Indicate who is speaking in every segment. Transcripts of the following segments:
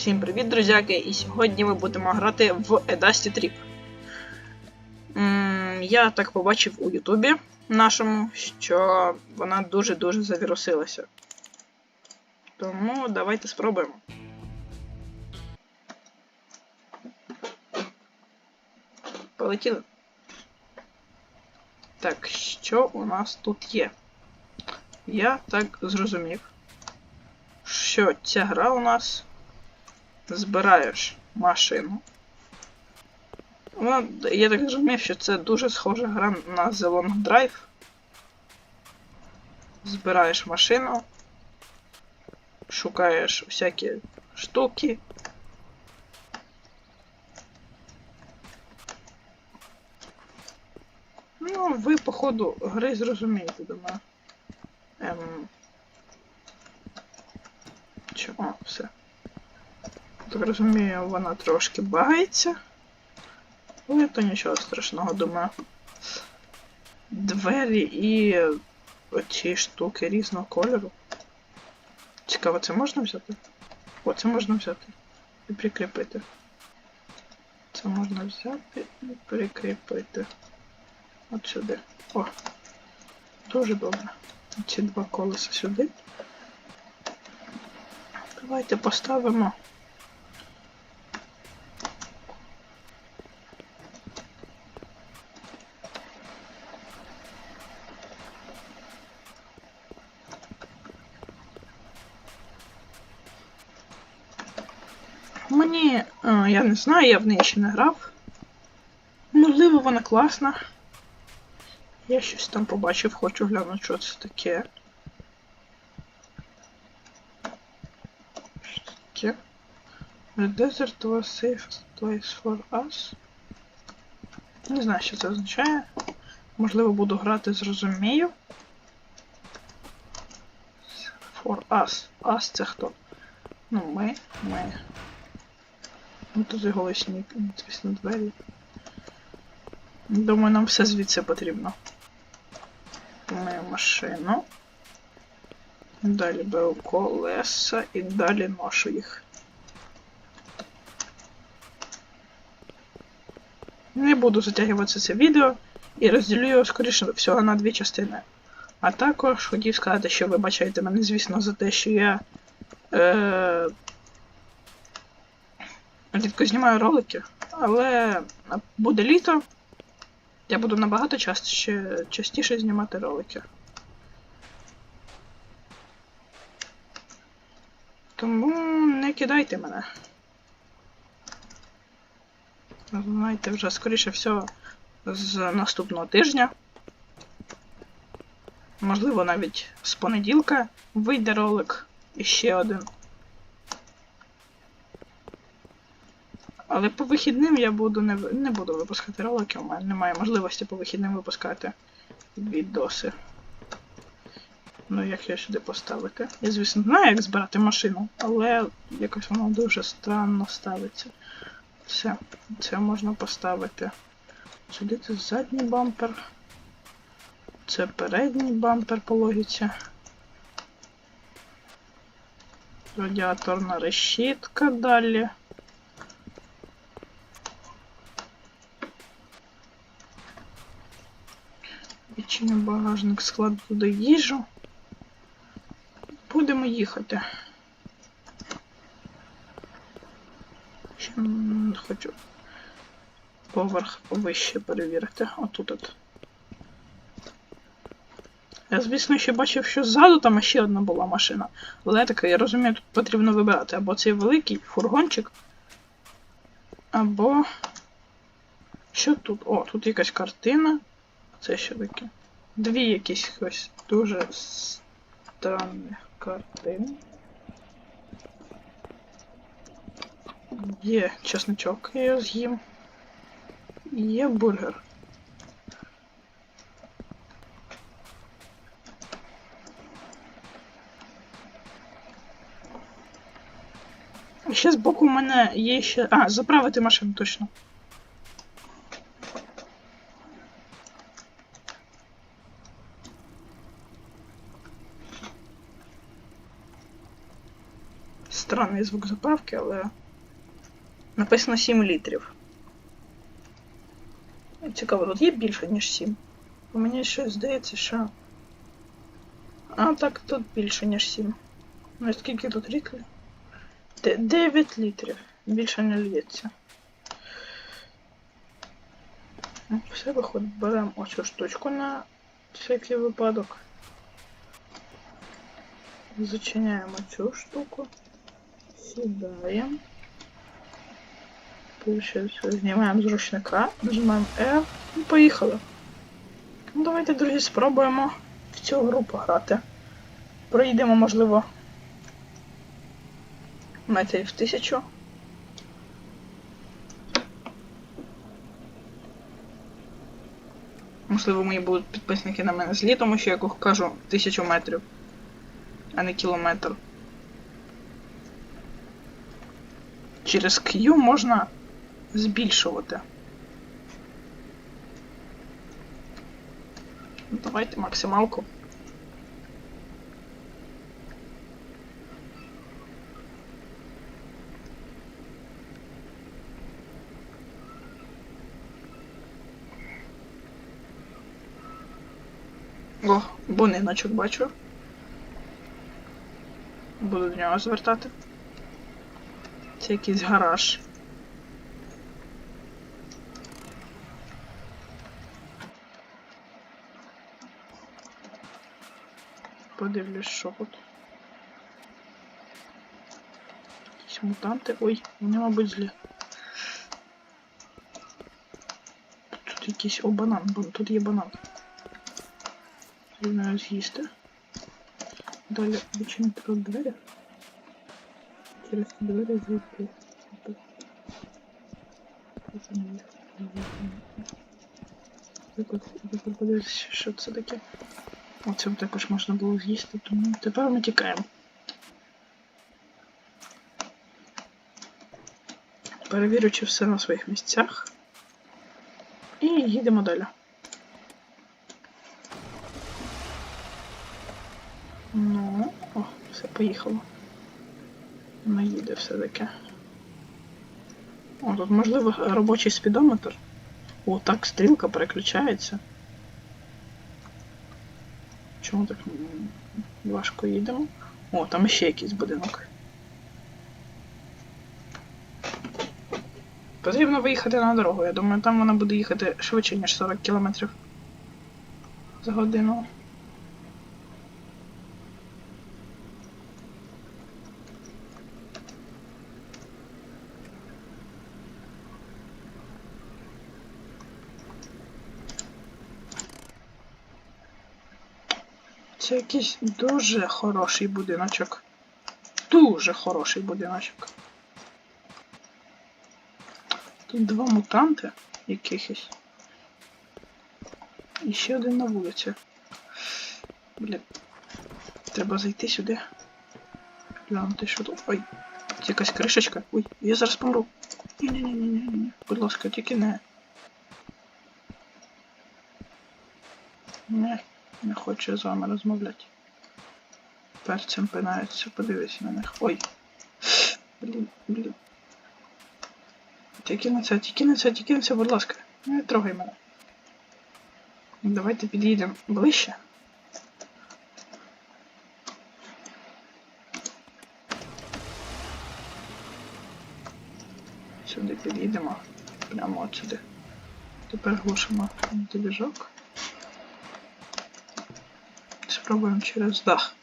Speaker 1: Всім привіт, друзяки! І сьогодні ми будемо грати в Edasty Trip. Я так побачив у Ютубі нашому, що вона дуже-дуже завірусилася. Тому давайте спробуємо. Полетіли. Так, що у нас тут є? Я так зрозумів, що ця гра у нас збираєш машину. Вона, я так розумію, що це дуже схожа гра на The Long Drive. Збираєш машину, шукаєш всякі штуки. Ну, ви, по ходу гри зрозумієте, думаю. Ем... Чого? Все. Так розумію, вона трошки багається. Але то нічого страшного, думаю. Двері і оці штуки різного кольору. Цікаво, це можна взяти? О, це можна взяти і прикріпити. Це можна взяти і прикріпити. От сюди. О! Дуже добре. Ці два колеса сюди. Давайте поставимо. Мені, е, я не знаю, я в неї ще не грав. Можливо, вона класна. Я щось там побачив, хочу глянути, що це таке. Що таке? The desert was safest place for us. Не знаю, що це означає. Можливо, буду грати, зрозумію. For us. Us це хто? Ну, ми, ми. Ну, і голосні, звісно, двері. Думаю, нам все звідси потрібно. Ми машину. Далі беру колеса і далі ношу їх. Не буду затягувати це відео і розділю його, скоріше всього, на дві частини. А також хотів сказати, що вибачайте мене, звісно, за те, що я е, рідко знімаю ролики, але буде літо. Я буду набагато частіше, частіше знімати ролики. Тому не кидайте мене. Знаєте, вже скоріше всього з наступного тижня. Можливо, навіть з понеділка вийде ролик іще один. Але по вихідним я буду не, не буду випускати ролики, у мене немає можливості по вихідним випускати відоси. Ну, як я сюди поставити? Я, звісно, знаю, як збирати машину, але якось воно дуже странно ставиться. Все, це можна поставити. Сюди це задній бампер. Це передній бампер по логіці. Радіаторна решітка далі. Відчиню багажник, складу туди їжу. Будемо їхати. Ще хочу поверх вище перевірити. Отут от. Я, звісно, ще бачив, що ззаду там ще одна була машина. Але таке, я розумію, тут потрібно вибирати або цей великий фургончик, або. Що тут? О, тут якась картина. Це що таке? Дві якісь ось дуже странних картини. Є чесночок, я його з'їм. Є бургер. Ще збоку у мене є ще. А, заправити машину точно. Странний звук заправки, але написано 7 літрів. Цікаво, тут є більше, ніж 7. У мені щось здається, що. А так тут більше, ніж 7. Ну скільки тут літрів? 9 літрів. Більше не лється. Ну, Все виходить, беремо оцю штучку на всякий випадок. Зачиняємо цю штуку. Сідаємо. Знімаємо з ручника, нажимаємо R і поїхали. Ну, давайте, друзі, спробуємо в цю гру пограти. Проїдемо, можливо, метрів тисячу. Можливо, мої будуть підписники на мене злі, тому що я кажу тисячу метрів, а не кілометр. Через Q можна збільшувати. Ну, Давайте максималку. О, будиночок бачу. Буду до нього звертати. Це якийсь гараж. Подивлюсь, що тут. Якісь мутанти. Ой, вони, мабуть, злі. Тут якийсь. О, банан, тут є банан. Треба з'їсти. Далі відчинити двері. Через двері звідти. Подивитися, що це таке. Оце також можна було з'їсти, тому тепер ми тікаємо. Перевірю, чи все на своїх місцях. І їдемо далі. Ну, о, все поїхало. Воно їде все-таки. О, тут можливо робочий спідометр. О, так стрілка переключається. Чому так важко їдемо? О, там ще якийсь будинок. Потрібно виїхати на дорогу. Я думаю, там вона буде їхати швидше, ніж 40 км за годину. Це якийсь дуже хороший будиночок. Дуже хороший будиночок. Тут два мутанти якихось. І ще один на вулиці. Блін. Треба зайти сюди. Глянути, що тут. Ой, це якась кришечка. Ой, я зараз помру. Ні-ні-ні-ні-ні. Будь ласка, тільки не. Не, не хочу з вами розмовляти. Перцем пинається, подивись на них. Ой. Блін, блін. Тільки на це, тільки на це, тільки на це, будь ласка. Не трогай мене. Давайте під'їдемо ближче. Сюди під'їдемо. Прямо от сюди. Тепер глушимо двіжок. Спробуємо через дах.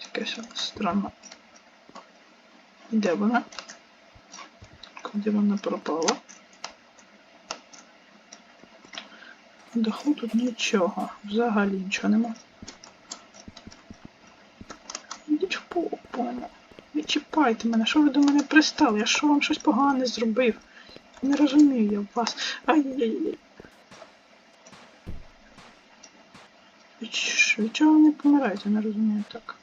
Speaker 1: Якась от странна. Де вона? Куди вона пропала? Даху тут нічого. Взагалі нічого нема. Ідіть в попу. Не чіпайте мене, що ви до мене пристали? Я що вам щось погане зробив? Не розумію я вас. Ай-яй-яй. Ч- Від чого ви не помираєте, не розумію так.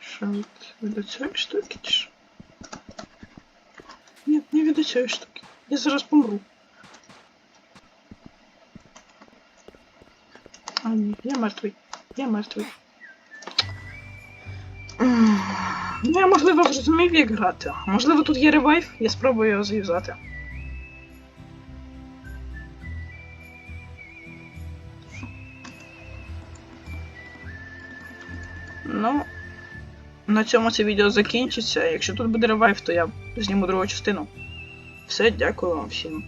Speaker 1: Що від, від цієї штуки чи що? Ні, не від цієї штуки. Я зараз помру. А ні, я мертвий. Я мертвий. Я можливо зрозумів, як грати. Можливо, тут є ревайв, я спробую його зв'язати. Ну, на цьому це відео закінчиться. Якщо тут буде ревайв, то я зніму другу частину. Все, дякую вам всім.